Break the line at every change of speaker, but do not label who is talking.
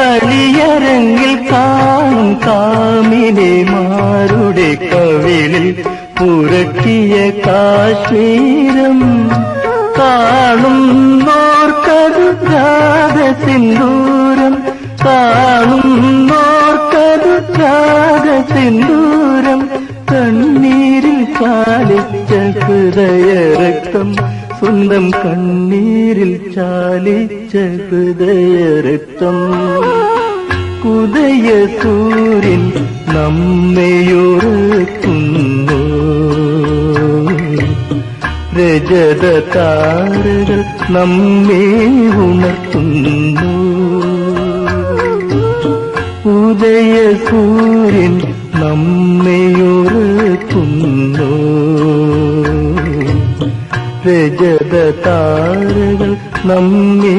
കളിയരങ്ങിൽ കാണും കാമിനിമാരുടെ കവിളിൽ പുരട്ടിയ കാശ്മീരം. കാണും ഓർക്കരുതാത സിന്ദൂരം. കാണും കാണുന്നോർക്കത് രാഗസിന്ദൂരം കണ്ണീരിൽ ചാലിച്ച ഹൃദയരക്തം സ്വന്തം കണ്ണീരിൽ ചാലിച്ച ഹൃദയരക്തം കുതയ സൂര്യൻ നമ്മയോർക്കുന്നു. രജത താരകൾ നമ്മെ ഉണർത്തുന്നു. ഉദയ സൂര്യൻ നമ്മയോർക്കുന്നു രജത താരകൾ നമ്മേ